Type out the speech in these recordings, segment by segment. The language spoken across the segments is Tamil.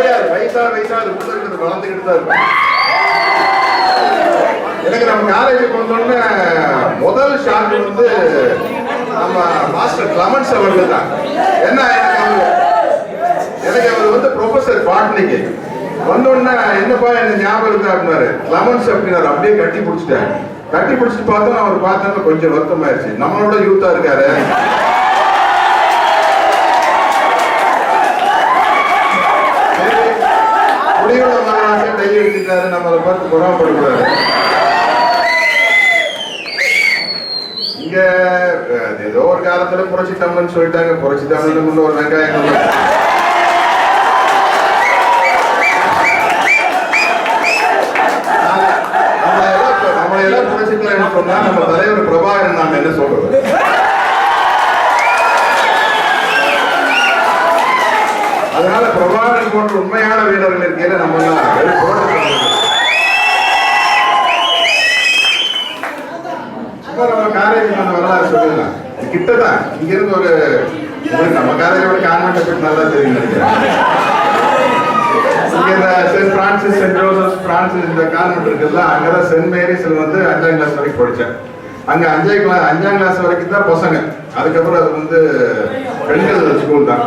குறையாது வயசா வயசா அது உள்ள இருக்கிறது வளர்ந்துக்கிட்டு தான் இருக்கும். எனக்கு நம்ம காலேஜுக்கு வந்தோடனே முதல் ஷாட் வந்து நம்ம மாஸ்டர் கிளமன்ஸ் அவர்கள் தான். என்ன எனக்கு எனக்கு அவர் வந்து ப்ரொஃபசர் பாட்னிக்கு. வந்தோடனே என்னப்பா என்ன ஞாபகம் இருக்கா அப்படின்னாரு. கிளமன்ஸ் அப்படின்னாரு. அப்படியே கட்டி பிடிச்சிட்டேன். கட்டி பிடிச்சிட்டு பார்த்தோம் அவர் பார்த்தோன்னா கொஞ்சம் வருத்தமாயிருச்சு. நம்மளோட யூத்தா இருக்காரு. டை நம்ம அதை பார்த்து பொறாமப்படக்கூடாது இங்க அஹ், ஏதோ ஒரு காலத்துல புரட்சி தமிழ்னு சொல்லிட்டாங்க. புரட்சி தமிழ்னு முன்ன ஒரு வெங்காயம். கொண்டு வந்து- நம்மளை எல்லாம் நம்மளை எல்லாம் புரட்சி தலைவர் சொன்னா நம்ம தலைவர் பிரபாகரன் நாம என்ன சொல்றது? அதனால பிரபாகரன் போன்ற உண்மையான வீரர்கள் இருக்கையில நம்ம எல்லாம் நம்ம காலேஜ் அந்த வரலாறு சொல்லலாம் இது கிட்டதான். இங்க இருந்து ஒரு உங்களுக்கு நம்ம காலேஜோட கான்வென்ட் பற்றி நல்லா தெரியும் நினைக்கிறேன். இங்க இந்த saint Francis saint Joseph Francis இந்த கான்வென்ட் இருக்குல்ல அங்கதான் சென்ட் மேரிஸ்ல வந்து அஞ்சாம் கிளாஸ் வரைக்கும் படித்தேன். அங்க அஞ்சாம் கிளாஸ் அஞ்சாம் கிளாஸ் வரைக்கும் தான் பசங்க. அதுக்கப்புறம் அது வந்து பெண்கள் ஸ்கூல் தான்.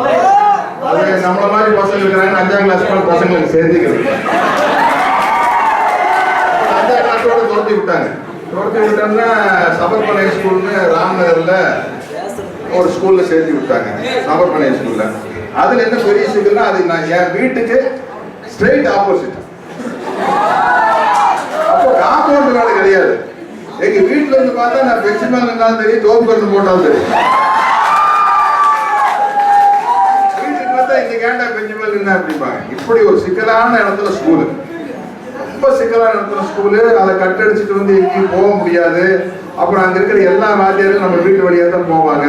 அது நம்மள மாதிரி பசங்க இருக்கிறாங்க அஞ்சாம் கிளாஸ் மேல பசங்களுக்கு சேர்த்துக்கிறது அஞ்சாம் கிளாஸோட துரத்தி விட்டாங்க. துரத்தி விட்டோம்னா சபர்மனை ஸ்கூல்னு ராம்நகர்ல ஒரு ஸ்கூல்ல சேர்த்து விட்டாங்க. சபர்மனை ஸ்கூல்ல. அதுல என்ன பெரிய சிக்கல்னா அது நான் என் வீட்டுக்கு ஸ்ட்ரெயிட் ஆப்போசிட் அப்போ காம்பவுண்ட் வேலை கிடையாது. எங்க வீட்டுல இருந்து பார்த்தா நான் பெட்சி மேல இருந்தாலும் தெரியும் தோப்பு கருந்து போட்டாலும் தெரியும் வீட்டுக்கு பார்த்தா இங்க கேண்டா பெஞ்சு மேல இருந்தா அப்படிம்பாங்க. இப்படி ஒரு சிக்கலான இடத்துல ஸ்கூலு ரொம்ப சிக்கலாக நடத்துகிற ஸ்கூலு அதை கட்டடிச்சுட்டு வந்து எங்கேயும் போக முடியாது. அப்புறம் அங்கே இருக்கிற எல்லா வாத்தியாரும் நம்ம வீட்டு வழியாக தான் போவாங்க.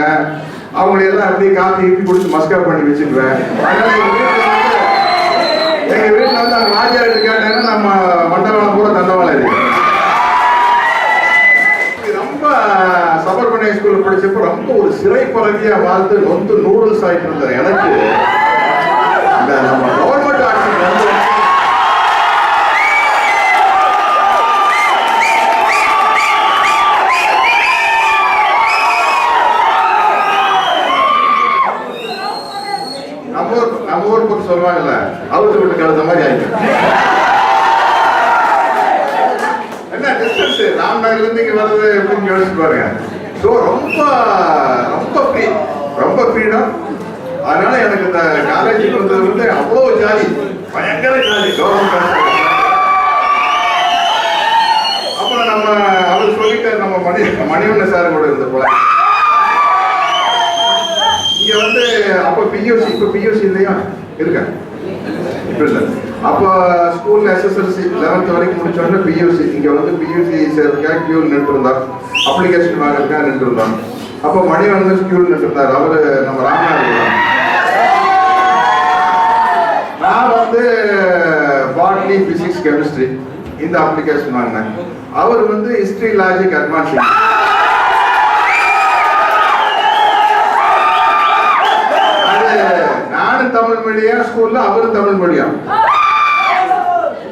அவங்களை எல்லாம் அப்படியே காப்பி கீப்பி கொடுத்து மஸ்கா பண்ணி வச்சுக்குவேன். எங்கள் வீட்டில் வந்து அந்த வாத்தியார் கேட்டாங்கன்னா நம்ம மண்டபம் கூட தண்டவாளம் இருக்கு இது ரொம்ப சபர்மனை ஸ்கூலில் படிச்சப்ப ரொம்ப ஒரு சிறை பறவையா வாழ்ந்து நொந்து நூடுல்ஸ் ஆகிட்டு இருந்த எனக்கு இந்த நம்ம கவர்மெண்ட் ஆட்சி வந்து நம்ம ஊர் போட்டு ஊர் சொல்லுவாங்கல்ல அவுத்து விட்டு கழுத மாதிரி ஆயிடும். என்ன டிஸ்டன்ஸ் ராம்நகர்ல இருந்து இங்க வர்றது எப்படின்னு யோசிச்சு பாருங்க. ஸோ ரொம்ப ரொம்ப ஃப்ரீ ரொம்ப ஃப்ரீடம் அதனால எனக்கு இந்த காலேஜுக்கு வந்தது வந்து அவ்வளோ ஜாலி பயங்கர ஜாலி கவர்மெண்ட் அப்புறம் நம்ம அவர் சொல்லிட்டு நம்ம மணி மணிவண்ண சார் கூட இருந்த போல இங்க வந்து அப்ப பியூசி இப்ப பியூசி இல்லையா? இருக்கா? இப்போ இல்லை. அப்போ ஸ்கூலில் எஸ்எஸ்எல்சி லெவன்த் வரைக்கும் முடிச்சோடனே பியூசி இங்க வந்து பியூசி சேர்க்க கியூ நின்றுருந்தா அப்ளிகேஷன் வாங்கறதுக்காக நின்றுருந்தான் அப்போ மணி வந்து கியூ நின்றுருந்தார் அவரு நம்ம ராமநாதர் நான் வந்து பாட்னி பிசிக்ஸ் கெமிஸ்ட்ரி இந்த அப்ளிகேஷன் வாங்கினேன். அவர் வந்து history logic advance Tamil medium ஸ்கூல்ல அவர் தமிழ் மீடியம்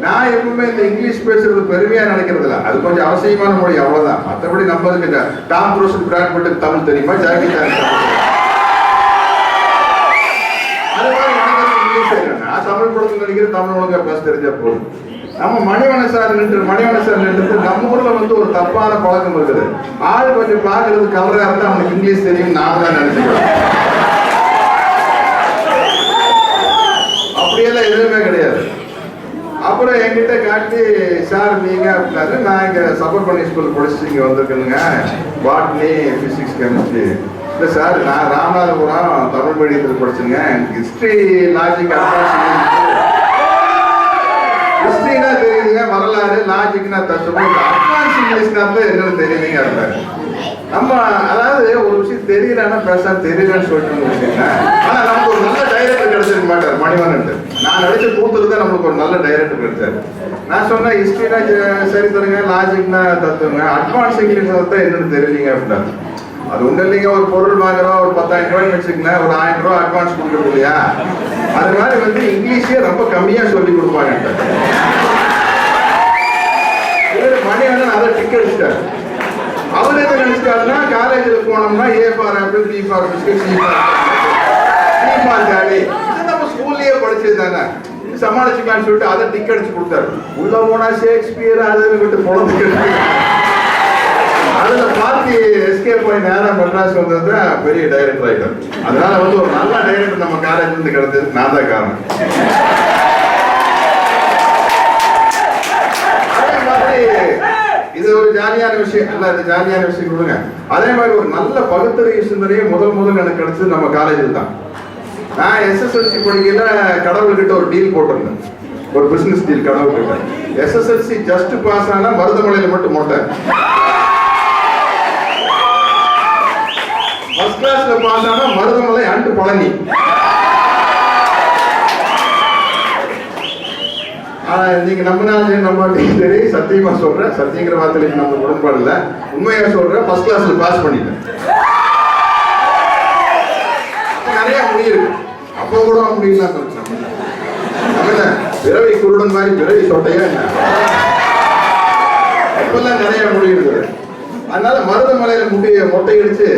நான் எப்பவுமே இந்த இங்கிலீஷ் பேசுறது பெருமையா நினைக்கிறது இல்லை அது கொஞ்சம் அவசியமான மொழி அவ்வளவுதான். மற்றபடி நம்மளுக்கு டாம் க்ரூஸ் பிராட் தமிழ் தெரியுமா? ஜாக்கி அது நான் தமிழ் படத்தில் நடிக்கிற தமிழ் ஒழுங்கா பேச தெரிஞ்சா போதும். நம்ம மணிவன சார் நின்று மணிவன சார் நின்று நம்ம ஊர்ல வந்து ஒரு தப்பான பழக்கம் இருக்குது. ஆள் கொஞ்சம் பார்க்கறது கலரா இருந்தா அவனுக்கு இங்கிலீஷ் தெரியும் நாம தான் நினைச்சுக்கிறேன் அப்படியெல்லாம் எதுவுமே கிடையாது. அப்புறம் என்கிட்ட காட்டி சார் நீங்க அப்படின்னாரு. நான் இங்க சப்போர்ட் பண்ணி ஸ்கூல் படிச்சு இங்க வந்திருக்கேனுங்க. பாட்னி பிசிக்ஸ் கெமிஸ்ட்ரி இல்லை சார் நான் ராமநாதபுரம் தமிழ் மீடியத்தில் படிச்சுங்க. எனக்கு ஹிஸ்ட்ரி லாஜிக் ஹிஸ்ட்ரினா தெரியுதுங்க வரலாறு லாஜிக்னா தத்துவம் இந்த அட்வான்ஸ் இங்கிலீஷ்னா என்னன்னு தெரியுதுங்க அப்படின்னாரு நம்ம அதாவது ஒரு விஷயம் தெரியலன்னா பேச தெரியலன்னு சொல்லிட்டு ஆனா நமக்கு ஒரு நல்ல டைரக்டர் கிடைச்சிருக்க மாட்டார் மணிவன்ட்டு நான் நடிச்ச கூத்துல தான் நம்மளுக்கு ஒரு நல்ல டைரக்டர் கிடைச்சாரு. நான் சொன்னேன் ஹிஸ்ட்ரினா சரி தருங்க லாஜிக்னா தத்துவங்க அட்வான்ஸ் இங்கிலீஷ் தான் என்னன்னு தெரியலீங்க அப்படின்னாரு. அது ஒன்றும் இல்லைங்க ஒரு பொருள் வாங்குறோம் ஒரு பத்தாயிரம் ரூபாய்னு வச்சுக்கங்களேன் ஒரு ஆயிரம் ரூபாய் அட்வான்ஸ் கொடுக்குறது இல்லையா? அது மாதிரி வந்து இங்கிலீஷே ரொம்ப கம்மியா சொல்லி கொடுப்பாங்க மணி மணிவண்ணன் அதை டிக் அடிச்சிட்டாரு. அவர் என்ன நினைச்சிட்டாருன்னா காலேஜில் போனோம்னா A for apple B for biscuit C for C for இது நம்ம ஸ்கூல்லயே படிச்சது தானே? சமாளிச்சுக்கலாம்னு சொல்லிட்டு அதை டிக் அடிச்சு கொடுத்தாரு. உள்ள போனா ஷேக்ஸ்பியர் அதை விட்டு பொழந்துக்கு அதுல பார்த்து எஸ்கேப் போய் நேரம் மெட்ராஸ் வந்தது தான் பெரிய டைரக்டர் ஆயிட்டார். அதனால வந்து ஒரு நல்ல டைரக்டர் நம்ம காலேஜ்ல இருந்து கிடைச்சது நான் தான் காரணம். அதே மாதிரி இது ஒரு ஜாலியான விஷயம். இல்ல இது ஜாலியான விஷயம் கொடுங்க. அதே மாதிரி ஒரு நல்ல பகுத்தறிவு சிந்தனையே முதல் முதல் எனக்கு கிடைச்சது நம்ம காலேஜில் தான். நான் எஸ்எஸ்எல்சி படிக்கல கடவுள்கிட்ட ஒரு டீல் போட்டிருந்தேன். ஒரு பிசினஸ் டீல் கடவுள்கிட்ட. எஸ்எஸ்எல்சி ஜஸ்ட் பாஸ் ஆனா மருதமலையில மட்டும் போட்டேன். ஃபர்ஸ்ட் கிளாஸ்ல பாஸ் ஆனா மருதமலை அண்டு பழனி. ஆனா நீங்க நம்பினாலும் நம்ப சரி சத்தியமா சொல்றேன். சத்தியங்கிற வார்த்தைக்கு நம்ம உடன்பாடு இல்ல. உண்மையா சொல்றேன் ஃபர்ஸ்ட் கிளாஸ்ல பாஸ் பண்ணிட்டேன். நிறைய முடியிருக்கு. அப்போ கூட முடியலாம் இருக்கு நம்ம குருடன் மாதிரி பிறவை சொட்டையா என்ன? அப்பெல்லாம் நிறைய முடி இருக்குது அதனால மருதமலையில முட்டைய மொட்டை அடிச்சு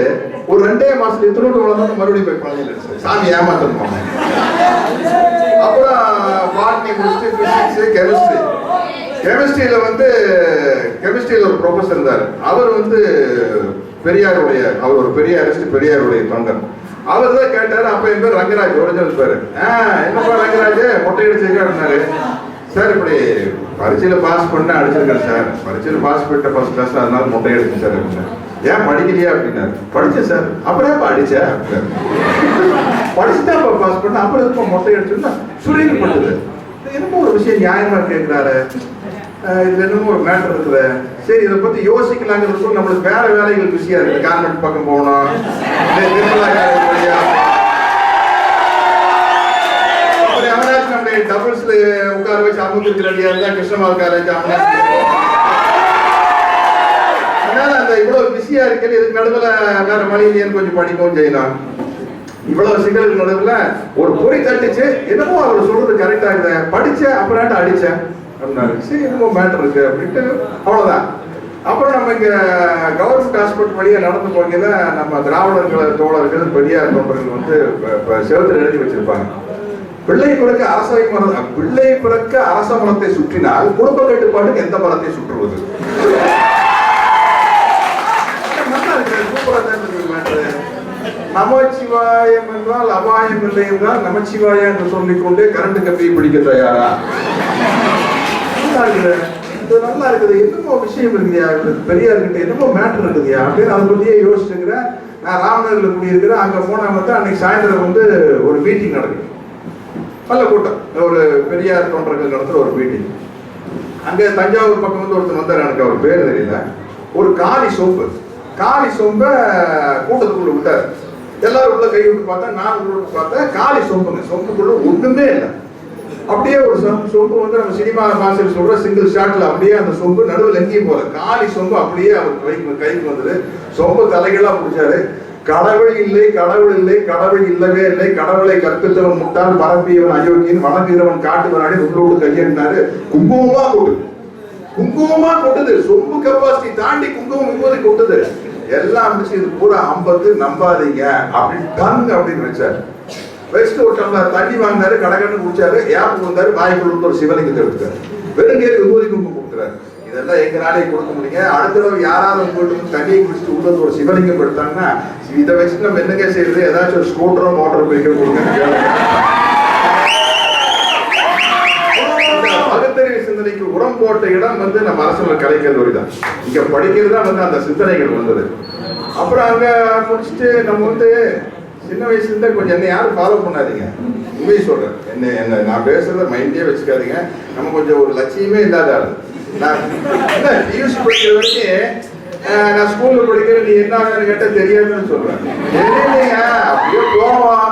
ஒரு ரெண்டே மாசத்துல திருவிட்டு வளர்ந்தோம் மறுபடியும் போய் பழனியில் சாமி ஏமாத்தணும் அப்புறம் பாட்னி முடிச்சு பிசிக்ஸ் கெமிஸ்ட்ரி கெமிஸ்ட்ரியில வந்து கெமிஸ்ட்ரியில ஒரு ப்ரொஃபஸர் இருந்தார். அவர் வந்து பெரியாருடைய அவர் ஒரு பெரிய அரசு பெரியாருடைய தொண்டர். அவர் தான் கேட்டாரு அப்ப என் பேர் ரங்கராஜ் ஒரிஜினல் பேரு. என்னப்பா ரங்கராஜ்? மொட்டை அடிச்சிருக்காருனாரு சார் இப்படி பரீட்சையில பாஸ் பண்ண அடிச்சிருக்கேன் சார். பரீட்சையில பாஸ் பண்ணிட்ட ஃபர்ஸ்ட் கிளாஸ் அதனால மொட்டை அடிச்சு சார் அப்படின்னாரு. ஏன் படிக்கலையா அப்படின்னாரு. படிச்சேன் சார். அப்புறம் ஏன் அடிச்சேன் படிச்சுதான் பாஸ் பண்ண அப்புறம் எதுக்கு மொட்டை அடிச்சுன்னா? சுரீல் பண்ணுது என்னமோ ஒரு விஷயம் நியாயமா கேட்கிறாரு இதுல என்னமோ ஒரு மேட்டர் இருக்குது சரி இதை பத்தி யோசிக்கலாங்கிறது நம்மளுக்கு வேற வேலைகள் பிஸியா இருக்குது கார்மெண்ட் பக்கம் போகணும். அப்புறம் டபுள்ஸ்ல உட்கார வச்சு அமுக்கு ரெடியா இருந்தா கிருஷ்ணமால் காலேஜ் அதனால அந்த இவ்வளவு பிஸியா இருக்கிறது இதுக்கு நடுவில் வேற மனிதன் கொஞ்சம் படிக்கவும் செய்யலாம். இவ்வளவு சிக்கலுக்கு நடுவில் ஒரு பொறி தட்டுச்சு. என்னமோ அவர் சொல்றது கரெக்டா இருக்குது. படிச்சேன் அப்புறம் அடிச்சேன். அப்படின்னாரு சரி என்னமோ மேட்டர் இருக்கு அப்படின்ட்டு அவ்வளவுதான். அப்புறம் நம்ம இங்க கவர்மெண்ட் ஹாஸ்பிட்டல் வழியா நடந்து போகையில நம்ம திராவிடர்கள் தோழர்கள் பெரியார் தோழர்கள் வந்து இப்போ ப- எழுதி வச்சிருப்பாங்க. பிள்ளை பிறக்க அரசை மரம் பிள்ளை பிறக்க அரச மரத்தை சுற்றினால் குடும்ப கட்டுப்பாட்டுக்கு எந்த மரத்தை சுற்றுவது? நல்லா நமச்சிவாயம் என்றால் அபாயம் இல்லை என்றால் நமச்சிவாயா என்று சொல்லிக்கொண்டே கரண்ட் கம்பியை பிடிக்க தயாரா? நல்லா இருக்குது இது நல்லா இருக்குது. என்னமோ விஷயம் இருக்குதியா? பெரியார்கிட்ட என்னமோ மேட்டர் இருக்குதுயா? அப்படின்னு அதை பற்றியே யோசிச்சுக்கிறேன். நான் ராமநகரில் குடியிருக்கிறேன். அங்கே போனா வந்து அன்னைக்கு சாயந்தரம் வந்து ஒரு மீட்டிங் நடக்குது. நல்ல கூட்டம். ஒரு பெரியார் தொண்டர்கள் நடத்துகிற ஒரு மீட்டிங் அங்கே தஞ்சாவூர் பக்கம் வந்து ஒருத்தர் வந்தார். எனக்கு அவர் பேர் தெரியல. ஒரு காலி சோப்பு. காலி சோம்பை கூட்டத்துக்குள்ளே விட்டார். எல்லாரும் உள்ள கை விட்டு பார்த்தா நான் உள்ள பார்த்தேன் காலி சோம்புங்க சொம்புக்குள்ள ஒன்றுமே இல்லை. அப்படியே ஒரு சொம்பு சொம்பு வந்து நம்ம சினிமா பாஷையில் சொல்ற சிங்கிள் ஷாட்ல அப்படியே அந்த சொம்பு நடுவில் எங்கேயும் போல காலி சொம்பு அப்படியே அவர் கைக்கு கைக்கு வந்தது. சொம்பு தலைகளா பிடிச்சாரு. கடவுள் இல்லை கடவுள் இல்லை கடவுள் இல்லவே இல்லை. கடவுளை கற்பித்தவன் முட்டாள் பரப்பியவன் அயோக்கியன் வணங்குகிறவன் காட்டுவனாடி உள்ளோடு கையெழுந்தாரு குங்குமமா கொட்டுது. குங்குமமா கொட்டுது. சொம்பு கெப்பாசிட்டி தாண்டி குங்குமம் விபூதி கொட்டுது. எல்லாம் இது பூரா ஐம்பது நம்பாதீங்க. அப்படின்னு தங்க அப்படின்னு வச்சாரு. வச்சுட்டு ஒரு டம்ளர் தண்ணி வாங்கினாரு கடகன்னு குடிச்சாரு ஏப்பு வந்தாரு வாய்க்குள்ள ஒரு சிவலிங்கத்தை எடுத்தாரு வெறுங்கையில் விபூதி குங்குமம் கொடுக்குறாரு இதெல்லாம் எங்களாலே கொடுக்க முடியுங்க. அடுத்த தடவை யாராவது போயிட்டு தண்ணியை குடிச்சிட்டு உள்ள ஒரு சிவலிங்கம் எடுத்தாங்கன்னா இதை வச்சு நம்ம என்னங்க செய்யறது? ஏதாச்சும் ஒரு ஸ்கூட்டரோ மோட்டர் போய்க்க கொடுங்க பகுத்தறிவு சிந்தனைக்கு உரம் போட்ட இடம் வந்து நம்ம அரசு கலைக்கல்லூரி தான். இங்க படிக்கிறது தான் வந்து அந்த சிந்தனைகள் வந்தது. அப்புறம் அங்க முடிச்சுட்டு நம்ம வந்து சின்ன வயசுல இருந்தே கொஞ்சம் என்ன யாரும் ஃபாலோ பண்ணாதீங்க. உண்மையை சொல்றேன். என்ன என்ன நான் பேசுறத மைண்டே வச்சுக்காதீங்க. நம்ம கொஞ்சம் ஒரு லட்சியமே இல்லாத ஆளு. நான் இல்ல படிக்கிற வரைக்கும் நான் ஸ்கூல்ல படிக்கிற நீ என்ன ஆகுன்னு கேட்டால் தெரியாதுன்னு சொல்றேன். இல்லைங்க அப்படியே போவான்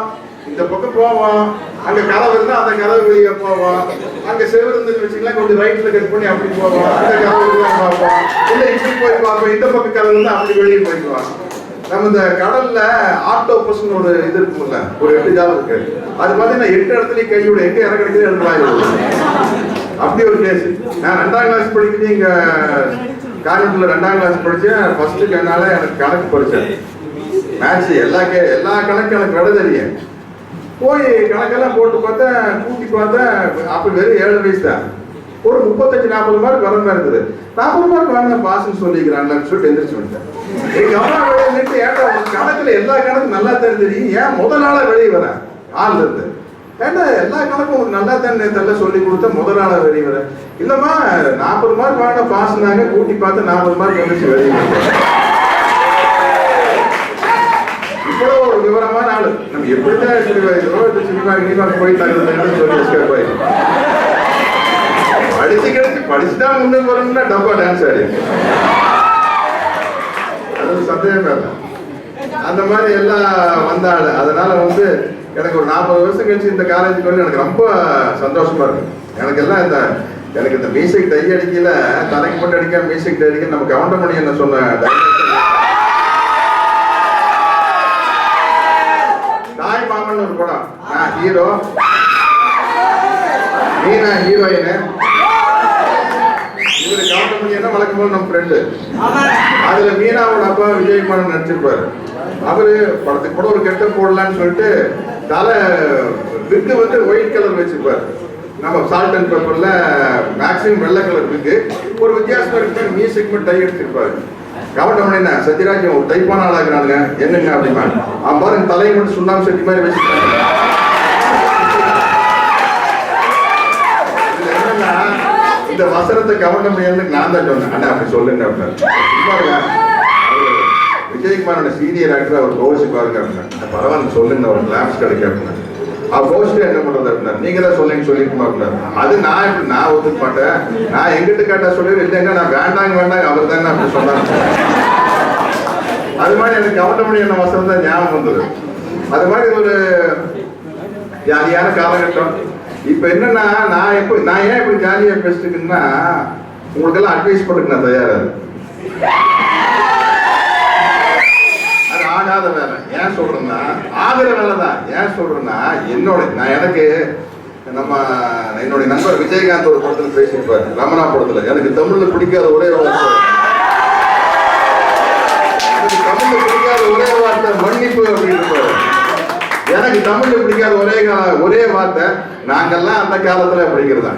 இந்த பக்கம் போவான் அங்க கதவு இருந்தா அந்த கதவு வெளியே போவான் அங்க செவரு இருந்து வச்சுக்கலாம் கொஞ்சம் ரைட்ல கட் பண்ணி அப்படி போவான் அந்த கதவு பார்ப்போம் இல்ல இப்படி போய் பார்ப்போம் இந்த பக்கம் கதவு இருந்தா அப்படி வெளியே போயிடுவான் நம்ம இந்த கடல்ல ஆக்டோபஸ்னு ஒரு இது இருக்கும்ல ஒரு எட்டு ஜாலம் இருக்கு. அது பார்த்தீங்கன்னா எட்டு இடத்துலயும் கையோட எங்க இறக்கடிக்கிறது எனக்கு வாயில் அப்படி ஒரு கேஸ் நான் ரெண்டாம் கிளாஸ் படிக்கிறது இங்க காலேஜ்ல ரெண்டாம் கிளாஸ் படிச்சேன். ஃபர்ஸ்ட் என்னால எனக்கு கணக்கு படிச்சேன். மேட்ச் எல்லா கே எல்லா கணக்கு எனக்கு விட தெரியும் போய் கணக்கெல்லாம் போட்டு பார்த்தேன் கூட்டி பார்த்தேன். அப்ப வெறும் ஏழு வயசு தான். ஒரு முப்பத்தஞ்சு நாற்பது மார்க் வர மாதிரி இருந்தது. நாற்பது மார்க் வாங்க பாஸ்ன்னு சொல்லிக்கிறாங்கன்னு சொல்லிட்டு எந்திரிச்சு வந்துட்டேன். எங்க அம்மா வெளியே ஏன்டா கணக்குல எல்லா கணக்கும் நல்லா தான் தெரியும் ஏன் முதல் நாளா வெளியே வரேன் ஆள் இருந்து. ஏன்டா எல்லா கணக்கும் உனக்கு நல்லா தானே தெரியல சொல்லி கொடுத்த முதல் நாளா வெளியே வரேன் இல்லம்மா நாற்பது மார்க் வாங்க பாஸ்னாங்க கூட்டி பார்த்து நாற்பது மார்க் வந்துச்சு வெளியே இவ்வளோ ஒரு விவரமான ஆளு. நம்ம எப்படிதான் சினிமா இதோ போய் தகுந்த சொல்லி எஸ்கேப் ஆயிடும் படிச்சு கிடைச்சு படிச்சுதான் முன்னுக்கு வரணும்னா டப்பா டான்ஸ் ஆடி. அது சந்தேகம் சந்தேகமே அந்த மாதிரி எல்லாம் வந்தாள். அதனால வந்து எனக்கு ஒரு நாற்பது வருஷம் கழிச்சு இந்த காலேஜுக்கு வந்து எனக்கு ரொம்ப சந்தோஷமா இருக்கு. எனக்கு எல்லாம் இந்த எனக்கு இந்த மியூசிக் டை அடிக்கல. தலைக்கு மட்டும் அடிக்க மியூசிக் டை அடிக்க நம்ம கவுண்டமணி என்ன சொன்ன தாய் மாமன் ஒரு படம். நான் ஹீரோ மீனா ஹீரோயின் இவரு என்ன வழக்கம் போல நம்ம ஃப்ரெண்டு அதுல மீனாவோட அப்பா விஜயகுமார் நடிச்சிருப்பாரு. அவரு படத்துக்கு கூட ஒரு கெட்ட போடலாம்னு சொல்லிட்டு தலை விக்கு வந்து ஒயிட் கலர் வச்சிருப்பாரு. நம்ம சால்ட் அண்ட் பேப்பர்ல மேக்ஸிமம் வெள்ளை கலர் விக்கு ஒரு வித்தியாசமா இருக்கு. மியூசிக் மட்டும் டை எடுத்திருப்பாரு கவனம் என்ன சத்யராஜ் ஒரு டைப்பான ஆளாக்குறாங்க என்னங்க? அப்படிமா அவன் பாருங்க தலையை மட்டும் சுண்ணாம்பு சட்டி மாதிரி வச்சுட்டாங்க இந்த வசனத்தை கவனம் எனக்கு நான் தான் சொன்னேன். அண்ணா அப்படி சொல்லுங்க அப்படின்னா பாருங்க விஜயகுமாரோட சீனியர் ஆக்டர் அவர் கோவிச்சு பாருங்க அப்படின்னா பரவாயில்ல சொல்லுங்க அவர் கிளாப்ஸ் கிடைக்க அப்படின்னா அவர் கோவிச்சுட்டு என்ன பண்றது அப்படின்னா நீங்க தான் சொல்லுங்க சொல்லிருக்குமா அப்படின்னா அது நான் இப்படி நான் ஒத்துக்க மாட்டேன் நான் எங்கிட்ட கேட்டா சொல்லி இல்லைங்க நான் வேண்டாங்க வேண்டாங்க அவர் தானே அப்படி சொன்னாங்க அது மாதிரி எனக்கு கவட்டமணி என்ன வசனம் தான் ஞாபகம் வந்தது. அது மாதிரி ஒரு ஜாலியான காலகட்டம். இப்ப என்னன்னா நான் எப்போ நான் ஏன் இப்படி ஜாலியா பேசிட்டுருக்கேன்னா உங்களுக்கெல்லாம் அட்வைஸ் பண்ணுறதுக்கு நான் தயாரா அது ஆகாத வேலை. ஏன் சொல்றேன்னா ஆகிற வேலை தான். ஏன் சொல்றேன்னா என்னோட நான் எனக்கு நம்ம என்னுடைய நண்பர் விஜயகாந்த் ஒரு படத்துல பேசியிருப்பாரு ரமணா படத்துல. எனக்கு தமிழ்ல பிடிக்காத ஒரே வார்த்தை. எனக்கு தமிழ்ல பிடிக்காத ஒரே வார்த்தை மன்னிப்பு அப்படின்னு எனக்கு தமிழ்ல பிடிக்காத ஒரே கா- ஒரே வார்த்தை நாங்கெல்லாம் அந்த காலத்துல அப்படிங்கிறதா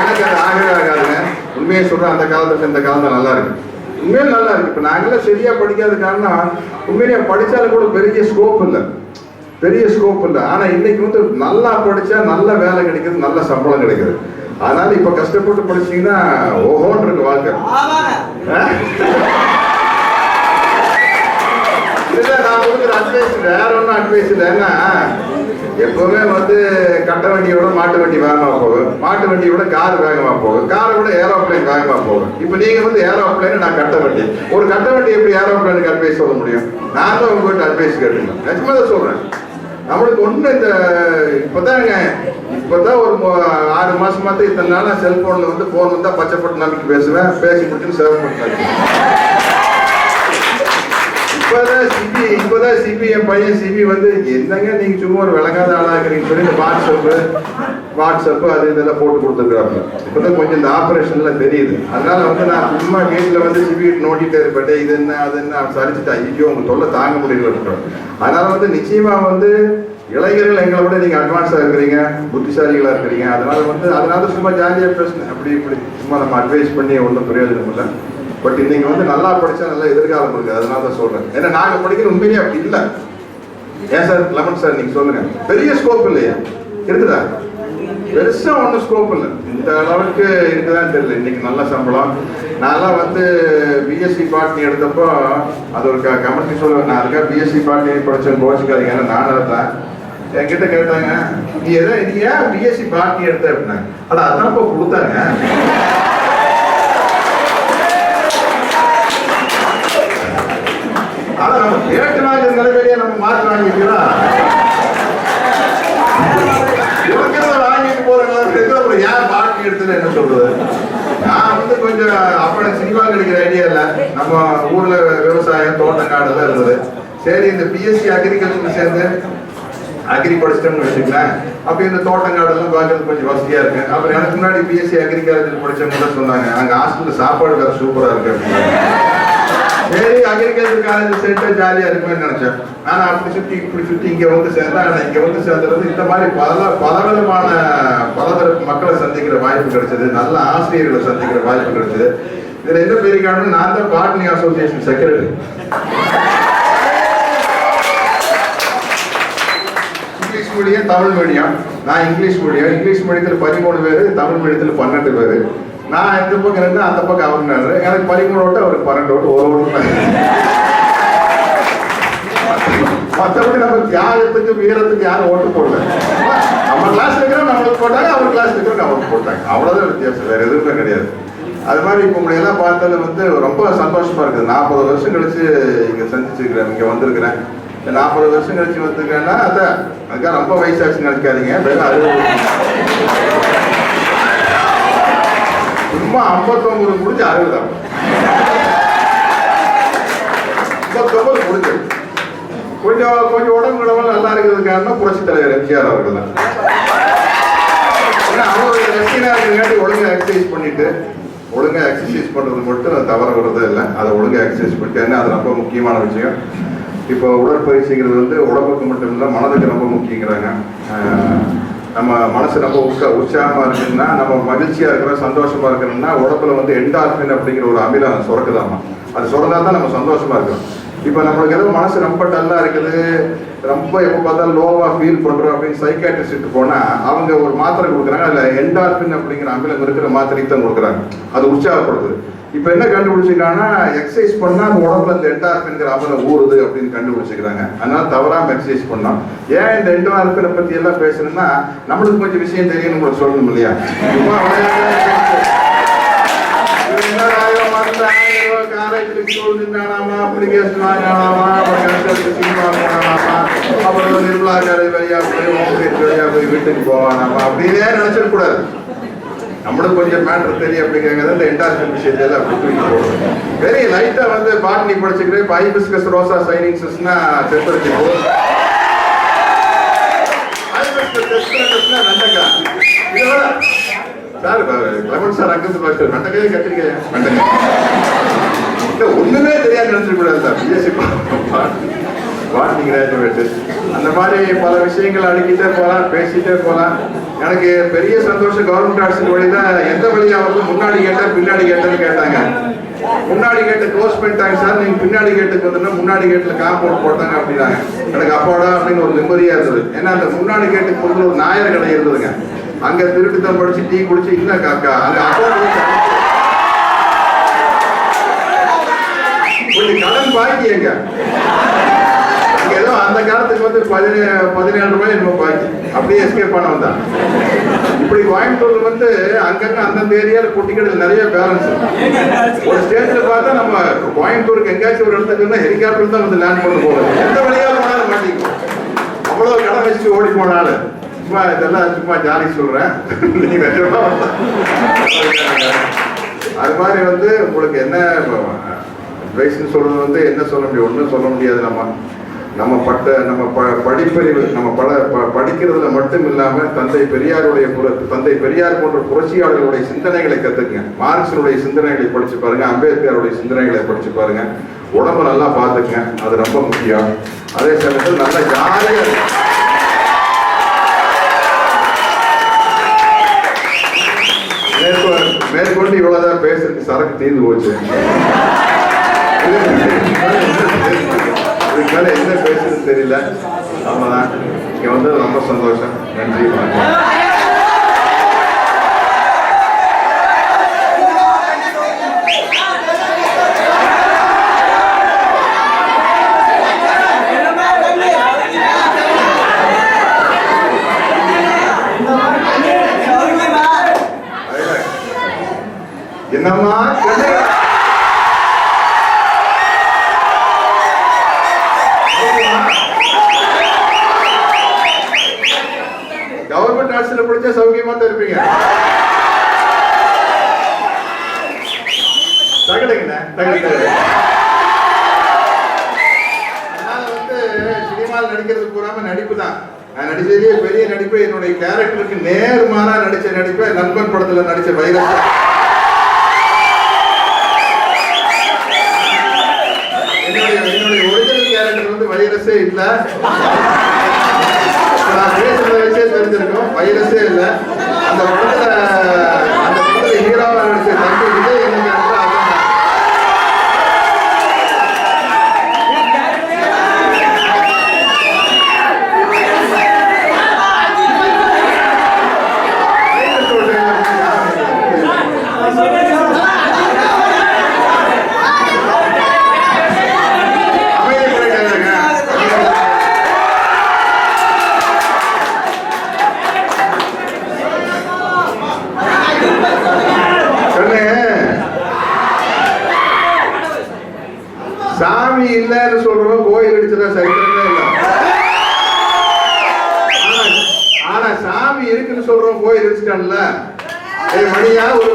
எனக்கு அது ஆகவே ஆகாதுங்க. உண்மையை சொல்றேன் அந்த காலத்துக்கு இந்த காலத்துல நல்லா இருக்கு. உண்மையில நல்லா இருக்கு. இப்ப நாங்கெல்லாம் சரியா படிக்காத காரணம் உண்மையிலேயே படிச்சாலும் கூட பெரிய ஸ்கோப் இல்லை. பெரிய ஸ்கோப் இல்லை. ஆனா இன்னைக்கு வந்து நல்லா படிச்சா நல்ல வேலை கிடைக்குது நல்ல சம்பளம் கிடைக்குது. அதனால இப்ப கஷ்டப்பட்டு படிச்சீங்கன்னா ஓஹோன்னு இருக்கு வாழ்க்கை. நான் கொடுக்குற அட்வைஸ் வேற ஒன்றும் அட்வைஸ் இல்லை. ஏன்னா எப்பவுமே வந்து கட்ட வண்டியை விட மாட்டு வண்டி வேகமா போகும் மாட்டு வண்டியை விட கார் வேகமா போகும் காரை விட ஏரோப்ளைன் வேகமா போகும் இப்போ நீங்க வந்து ஏரோப்ளைன் நான் கட்ட வண்டி. ஒரு கட்ட வண்டி எப்படி ஏரோப்ளைனுக்கு அட்வைஸ் சொல்ல முடியும்? நான் தான் உங்ககிட்ட அட்வைஸ் கேட்டுங்க நிஜமா தான் சொல்றேன். நம்மளுக்கு ஒண்ணு இந்த இப்பதாங்க இப்பதான் ஒரு ஆறு மாசமா தான் இத்தனை நாளாக செல்போன்ல வந்து போன் வந்தா பச்சைப்பட்டு நம்பிக்கை பேசுவேன். பேசி முடிச்சுன்னு சேவை பண்ணுறேன் இப்பதான் சிபி இப்பதான் சிபி என் பையன் சிபி வந்து என்னங்க நீங்க சும்மா ஒரு விளங்காத ஆளாக்குறீங்கன்னு சொல்லி வாட்ஸ்அப்பு வாட்ஸ்அப் வாட்ஸ்அப் அது இதெல்லாம் போட்டு கொடுத்துருக்காங்க. இப்பதான் கொஞ்சம் இந்த ஆபரேஷன்ல தெரியுது. அதனால வந்து நான் சும்மா வீட்டுல வந்து சிபி நோண்டிட்டே இருப்பேன். இது என்ன அது என்ன? சரிச்சுட்டு. ஐயோ உங்க தொல்லை தாங்க முடியல இருக்கிறோம் அதனால வந்து நிச்சயமா வந்து இளைஞர்கள் எங்களை விட நீங்க அட்வான்ஸா இருக்கிறீங்க புத்திசாலிகளா இருக்கிறீங்க. அதனால வந்து அதனால சும்மா ஜாலியா பேசுனேன். அப்படி இப்படி. சும்மா நம்ம அட்வைஸ் பண்ணி ஒன்றும் பிரயோஜனம் இல்லை. பட் இன்னைக்கு வந்து நல்லா படிச்சா நல்லா எதிர்காலம் இருக்கு. அதனால தான் சொல்றேன். ஏன்னா நாங்க படிக்கிற உண்மையிலே அப்படி இல்லை. ஏன் சார்? லெமன் சார் நீங்க சொல்லுங்க. பெரிய ஸ்கோப் இல்லையா. இருக்குதா? பெருசா ஒன்றும் ஸ்கோப் இல்லை. இந்த அளவுக்கு இருக்குதான்னு தெரியல. இன்னைக்கு நல்ல சம்பளம். நான்லாம் வந்து பிஎஸ்சி பாட்னி எடுத்தப்போ அது ஒரு கமெண்ட்ரி சொல்லுவேன் நான் அதுக்காக பிஎஸ்சி பாட்னி படிச்சேன் கோச்சிக்காதீங்க ஏன்னா நான் தான் என்கிட்ட கேட்டாங்க நீ எதை நீ ஏன் பிஎஸ்சி பாட்னி எடுத்த? அப்படின்னாங்க. அட அதான் இப்போ கொடுத்தாங்க. நிலைமையிலேயே நம்ம வாங்கிக்கலாம் இருக்கிறத வாங்கிட்டு போறாங்க அப்புறம் ஏன் பாட்டி எடுத்துல என்ன சொல்றது? நான் வந்து கொஞ்சம் அப்ப சினிமா கிடைக்கிற ஐடியா இல்ல. நம்ம ஊர்ல விவசாயம் தோட்டம் காடு தான் இருந்தது. சரி இந்த பிஎஸ்சி அக்ரிகல்ச்சர் சேர்ந்து அக்ரி படிச்சிட்டோம்னு வச்சுக்கலாம் அப்ப இந்த தோட்டம் காடெல்லாம் பார்க்கறது கொஞ்சம் வசதியா இருக்கு. அப்புறம் எனக்கு முன்னாடி பிஎஸ்சி அக்ரிகல்ச்சர் படிச்சவங்க கூட சொன்னாங்க அங்க ஹாஸ்டல்ல சாப்பாடு வேற சூப்பரா இருக்கு அப்படின்னு. சரி அக்ரிகல்ச்சர் காலேஜ் சேர்த்து ஜாலியா இருக்கும்னு நினைச்சேன். ஆனா அப்படி சுத்தி இப்படி சுத்தி இங்க வந்து சேர்ந்தா ஆனா இங்க வந்து சேர்ந்தது இந்த மாதிரி பல பலவிதமான பலதரப்பு மக்களை சந்திக்கிற வாய்ப்பு கிடைச்சது. நல்ல ஆசிரியர்களை சந்திக்கிற வாய்ப்பு கிடைச்சது. இதுல என்ன பெரிய காரணம் நான் தான் botany association secretary English medium Tamil medium நான் இங்கிலீஷ் மீடியம் இங்கிலீஷ் மீடியத்தில் பதிமூணு பேர் தமிழ் மீடியத்தில் பன்னெண்டு பேர். நான் இந்த பக்கம் இருந்து அந்த பக்கம் அவர் எனக்கு பதிமூணு ஓட்டு அவருக்கு பன்னெண்டு ஓட்டு ஒரு ஓட்டு மற்றபடி நம்ம தியாகத்துக்கு வீரத்துக்கு யாரும் ஓட்டு போடல. நம்ம கிளாஸ் இருக்கிறோம் நம்மளுக்கு போட்டாங்க அவர் கிளாஸ் இருக்கிறோம் அவருக்கு போட்டாங்க. அவ்வளவுதான் வித்தியாசம். வேற எதுவுமே கிடையாது. அது மாதிரி இப்போ உங்களை எல்லாம் பார்த்ததுல வந்து ரொம்ப சந்தோஷமா இருக்குது. நாற்பது வருஷம் கழிச்சு இங்க சந்திச்சிருக்கிறேன் இங்க வந்திருக்கிறேன். நாற்பது வருஷம் கழிச்சு வந்திருக்கேன்னா அதான் அதுக்காக ரொம்ப வயசாச்சுன்னு நினைக்காதீங்க. அறுபது சும்மா ஐம்பத்தொம்பது முடிஞ்சு அறுபது ஐம்பத்தொம்பது முடிஞ்சது கொஞ்சம் கொஞ்சம் உடம்பு கிடமல் நல்லா இருக்கிறது காரணம் புரட்சி தலைவர் எம்ஜிஆர் அவர்கள் தான் ஏன்னா அவருடைய ஒழுங்காக இருக்கிறங்காட்டி எக்ஸசைஸ் பண்ணிட்டு ஒழுங்கா எக்ஸசைஸ் பண்றது மட்டும் அது தவற வர்றதே இல்லை. அதை ஒழுங்கா எக்ஸசைஸ் பண்ணிட்டு ஏன்னா அது ரொம்ப முக்கியமான விஷயம். இப்போ உடற்பயிற்சிங்கிறது வந்து உடம்புக்கு மட்டும் இல்லை மனதுக்கு ரொம்ப முக்கியங்கிறாங்க. நம்ம மனசு ரொம்ப உற்சா உற்சாகமாக இருக்குன்னா நம்ம மகிழ்ச்சியாக இருக்கிறோம் சந்தோஷமாக இருக்கணும்னா உடம்புல வந்து எண்டார்பின் அப்படிங்கிற ஒரு அமிலம் சுரக்குதாமா. அது சுரந்தா தான் நம்ம சந்தோஷமாக இருக்கிறோம் இப்போ நம்மளுக்கு ஏதோ மனசு ரொம்ப டல்லாக இருக்குது ரொம்ப எப்போ பார்த்தாலும் லோவாக ஃபீல் பண்ணுறோம் அப்படின்னு சைக்காட்ரிஸ்ட்டு போனால் அவங்க ஒரு மாத்திரை கொடுக்குறாங்க அதில் எண்டார்பின் அப்படிங்கிற அமிலம் இருக்கிற மாத்திரைக்கு தான் கொடுக்குறாங்க. அது உற்சாகப்படுத்துது. இப்போ என்ன கண்டுபிடிச்சிருக்காங்கன்னா எக்ஸசைஸ் பண்ணா அந்த உடம்புல இந்த என்டார்பின்ங்கிற அமிலம் ஊறுது அப்படின்னு கண்டுபிடிச்சிக்கிறாங்க அதனால தவறாம எக்ஸசைஸ் பண்ணலாம் ஏன் இந்த என்டார்பினை பத்தி எல்லாம் பேசணும்னா நம்மளுக்கு கொஞ்சம் விஷயம் தெரியும்னு உங்களுக்கு சொல்லணும் இல்லையா? சும்மா விளையாட்டா காலேஜ்ல ஸ்கூல் நின்றானாமா? அப்ளிகேஷன் வாங்கினாலாமா அப்புறம் அப்புறம் நிர்மலா காலேஜ் வழியா போய் ஓம்பேட் வழியா போய் வீட்டுக்கு போவானாமா? அப்படின்னே நினைச்சிடக்கூடாது. நம்மளுக்கு கொஞ்சம் மேட்ரு தெரியும் அப்படிங்கிறத இந்த என்டார்ஜன் விஷயத்துல அப்படி தூக்கி போடுறோம் வெரி லைட்டா வந்து பாட்னி படிச்சுக்கிறேன் இப்போ ஐபிஸ்கஸ் ரோசா சைனிங்ஸ்னா டெம்பரேச்சர் வெண்டைக்காய் சார் லெமன் சார் அங்கிருந்து பார்த்து வெண்டக்காய் கத்திரிக்காய்? வெண்டைக்காய் ஒண்ணுமே தெரியாது நினைச்சிட கூடாது சார் பிஎஸ்சி வாட்டி கிராஜுவேட்டு அந்த மாதிரி பல விஷயங்கள் அடுக்கிட்டே போகலாம் பேசிட்டே போகலாம். எனக்கு பெரிய சந்தோஷம் கவர்மெண்ட் ஆர்ட்ஸ் வழி தான் எந்த வழியாக வந்து முன்னாடி கேட்டால் பின்னாடி கேட்டேன்னு கேட்டாங்க. முன்னாடி கேட்டு க்ளோஸ் பண்ணிட்டாங்க சார் நீங்கள் பின்னாடி கேட்டுக்கு வந்தோம்னா முன்னாடி கேட்டில் காம்பவுண்ட் போட்டாங்க அப்படின்னாங்க எனக்கு அப்பாடா அப்படின்னு ஒரு நிம்மதியாக இருந்தது. ஏன்னா அந்த முன்னாடி கேட்டுக்கு வந்து ஒரு நாயர் கடை இருந்ததுங்க. அங்கே திருட்டு தான் படிச்சு டீ குடிச்சு இல்லை காக்கா. அங்கே அக்கௌண்ட் கொஞ்சம் கடன் பாக்கி எங்க அங்க ஏதோ அந்த காலத்துக்கு வந்து பதினே பதினேழு ரூபாய் என்னமோ பாக்கி. அப்படியே எஸ்கேப் பண்ண தான் இப்படி கோயம்புத்தூர்ல வந்து அங்கங்க அந்தந்த ஏரியாவில் குட்டிக்கடையில் நிறைய பேலன்ஸ் ஒரு ஸ்டேட்ல பார்த்தா நம்ம கோயம்புத்தூருக்கு எங்கேயாச்சும் ஒரு இடத்துல ஹெலிகாப்டர் தான் வந்து லேண்ட் பண்ண போகணும். எந்த வழியாக போனாலும் மாட்டிக்கும் அவ்வளோ கடன் வச்சுட்டு ஓடி போனாலும் சும்மா இதெல்லாம் சும்மா ஜாலி சொல்கிறேன் அது மாதிரி வந்து உங்களுக்கு என்ன அட்வைஸ்னு சொல்கிறது வந்து என்ன சொல்ல முடியும் ஒன்றும் சொல்ல முடியாது நம்ம. நம்ம பட்ட நம்ம ப படிப்பறிவு நம்ம பல ப- படிக்கிறதுல மட்டும் இல்லாமல் தந்தை பெரியாருடைய புர தந்தை பெரியார் போன்ற புரட்சியாளர்களுடைய சிந்தனைகளை கற்றுக்குங்க மார்க்சினுடைய சிந்தனைகளை படிச்சு பாருங்க அம்பேத்கருடைய சிந்தனைகளை படிச்சு பாருங்க. உடம்ப நல்லா பார்த்துக்குங்க அது ரொம்ப முக்கியம். அதே சமயத்தில் நல்ல ஜாலியாக மேற்கொண்டு மேற்கொண்டு இவ்வளவுதான் பேசுறதுக்கு சரக்கு தீர்ந்து போச்சு. இதுக்கு மேல என்ன பேசுறது தெரியல. அவ்வளவுதான் இங்க வந்து ரொம்ப சந்தோஷம். நன்றி வணக்கம். என்னம்மா? ஆரோக்கியமா ஆட்சியில் தான் இருப்பீங்க. தகடுங்கண்ணே தகடு அதனால வந்து சினிமாவில் நடிக்கிறது பூராம நடிப்பு தான். நான் நடிச்சதுலேயே பெரிய நடிப்பு என்னுடைய கேரக்டருக்கு நேர்மாறா நடிச்ச நடிப்பை நண்பன் படத்துல நடிச்ச வைரஸ் என்னுடைய என்னுடைய ஒரிஜினல் கேரக்டர் வந்து வைரஸே இல்ல. நான் வைரஸே இல்லை. அந்த படத்துல ஏய் மணியா ஒரு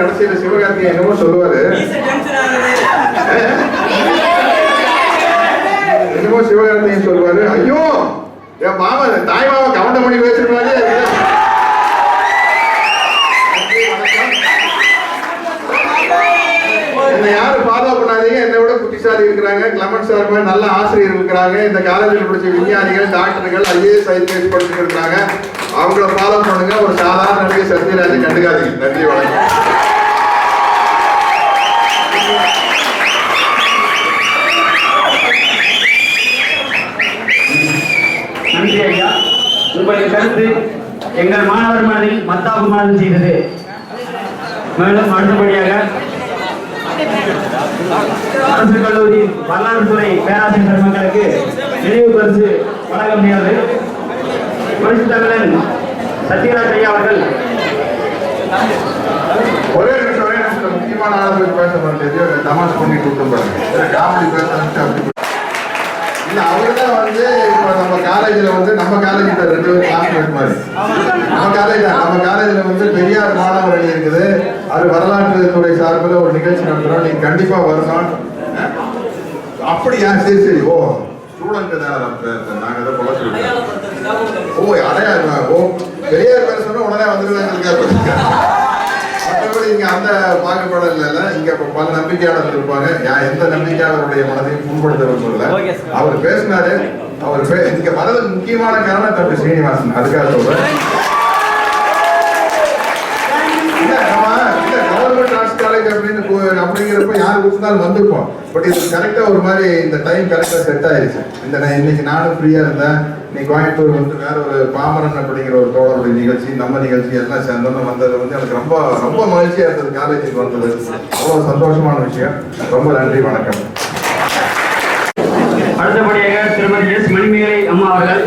கடைசியில சிவகார்த்திகேயன் என்னமோ சொல்லுவாரு. என்னமோ சிவகார்த்திகேயன் சொல்லுவாரு. ஐயோ என் மாமா தாய் மாமா கவுண்ட பண்ணி பேசிருப்பாரு என்னை யாரும் ஃபாலோ பண்ணாதீங்க. என்னை விட புத்திசாலி இருக்கிறாங்க. கிளமன் சார் மாதிரி நல்ல ஆசிரியர் இருக்கிறாங்க. இந்த காலேஜில் படிச்ச விஞ்ஞானிகள் டாக்டர்கள் ஐஏஎஸ் ஐபிஎஸ் படிச்சுட்டு அவங்கள ஃபாலோ பண்ணுங்க. ஒரு சாதாரண நடிகை சத்யராஜை கண்டுக்காதீங்க. நன்றி வணக்கம் நன்றி ஐயா உங்களுடைய கருத்து எங்கள் மாணவர் மனதில் மத்தாகுமாறு செய்தது. மேலும் அடுத்தபடியாக அரசு கல்லூரி வரலாறு துறை பேராசிரியர் பெருமக்களுக்கு நினைவு பரிசு வழங்க முடியாது பரிசு தமிழன் சத்யராஜ் ஐயா அவர்கள் ஒரே நிமிஷம் ஒரே நிமிஷம் முக்கியமான ஆளுங்களுக்கு பேச மாட்டேது தமாஷ் பண்ணி கூட்டம் பாருங்க காமெடி பேச இல்ல அவர்தான் வந்து இப்ப நம்ம காலேஜ்ல வந்து நம்ம காலேஜ்ல ரெண்டு பேரும் கிளாஸ் மாதிரி நம்ம காலேஜ் நம்ம காலேஜ்ல வந்து பெரியார் மாணவர் அணி இருக்குது அது வரலாற்று துறை சார்பில் ஒரு நிகழ்ச்சி நடத்துறோம். நீங்க கண்டிப்பா வரணும். அஹ், அப்படியா? சரி சரி. ஓ ஸ்டூடெண்ட் தான் நாங்க அதை கொலை சொல்லிட்டோம். ஓ அடையா ஓ பெரியார் பேர் சொன்னா உடனே வந்துருக்காங்க மற்றபடி இங்க அந்த பாகுபாடு இல்ல. இங்க பல நம்பிக்கையாளர்கள் இருப்பாங்க. யா- எந்த நம்பிக்கையாளருடைய மனதையும் புண்படுத்த விரும்பல. அவர் பேசினாரு. அவர் இங்க வரதுக்கு முக்கியமான காரணம் தம்பி ஸ்ரீனிவாசன் அதுக்காக சொல்றேன். அப்படிங்கிறப்ப யார் கொடுத்தாலும் வந்திருப்போம் பட் இது கரெக்டா ஒரு மாதிரி இந்த டைம் கரெக்டா செட் ஆயிருச்சு. இந்த இன்னைக்கு நானும் ஃப்ரீயா இருந்தேன். நீ கோயம்புத்தூர் வந்து வேற ஒரு பாமரன் அப்படிங்கிற ஒரு தோழருடைய நிகழ்ச்சி நம்ம நிகழ்ச்சி எல்லாம் சேர்ந்தோன்னு வந்தது வந்து எனக்கு ரொம்ப ரொம்ப மகிழ்ச்சியா இருந்தது காலேஜுக்கு வந்தது. அவ்வளவு சந்தோஷமான விஷயம். ரொம்ப நன்றி வணக்கம். அடுத்தபடியாக திருமதி எஸ் மணிமேலை அம்மா அவர்கள்.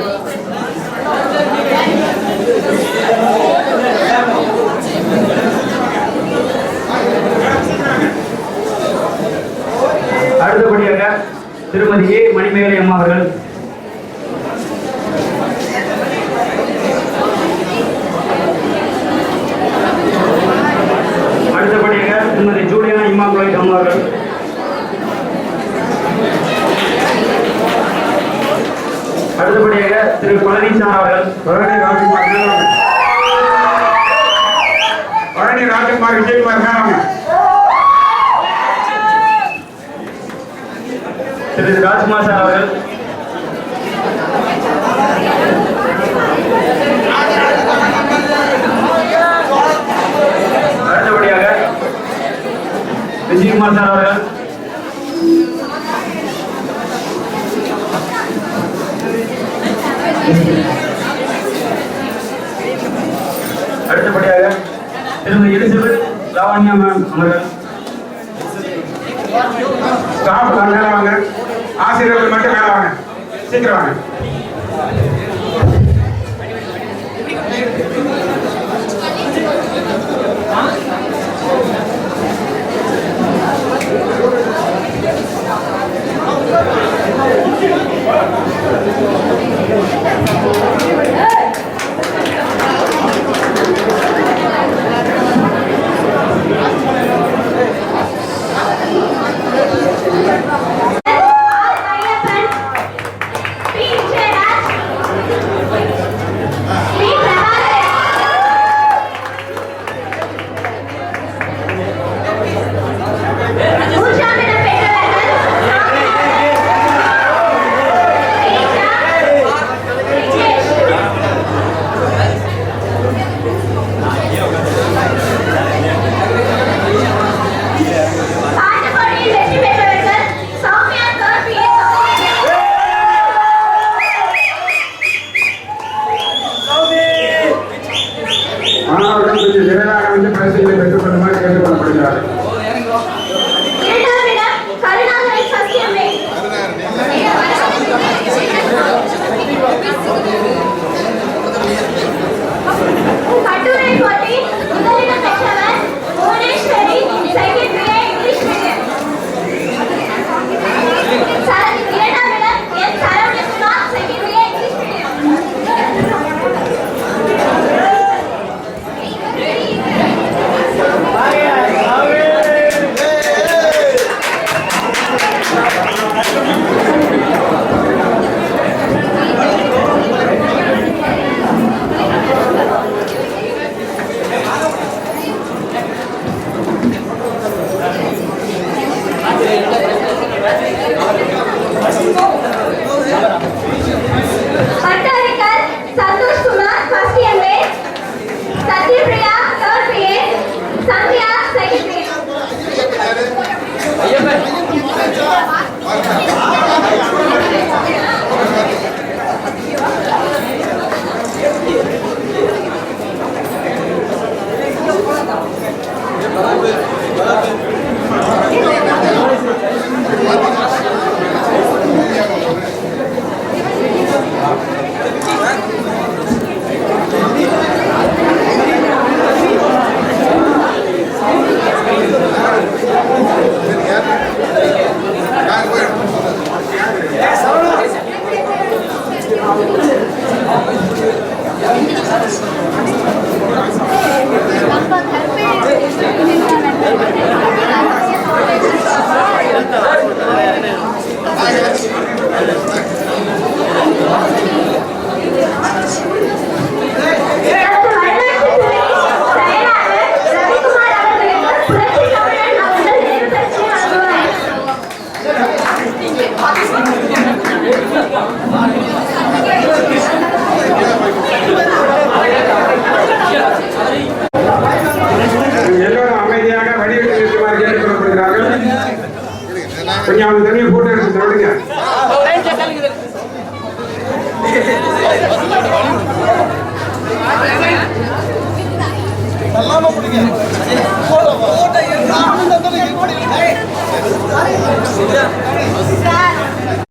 அடுத்தபடியாக திருமதி ஏ மணிமேலை அம்மா அவர்கள். அடுத்தபடியாக திருமதி ஜூலியானா அம்மா அவர்கள். அடுத்தபடியாக திரு பழனிசாமி அவர்கள். பழனி ராஜ்குமார். பழனி ராஜ்குமார் விஜயகுமார். திரு ராஜ்குமார் சார் அவர்கள். ஜெயக்குமார் சார் அவர்கள் அடுத்தபடியாக திருமதி எலிசபெத் லாவண்யா மேம் அவர்கள். ஸ்டாஃப் மேலே வாங்க. ஆசிரியர்கள் மட்டும் மேலே வாங்க. சீக்கிரம் வாங்க. Gracias.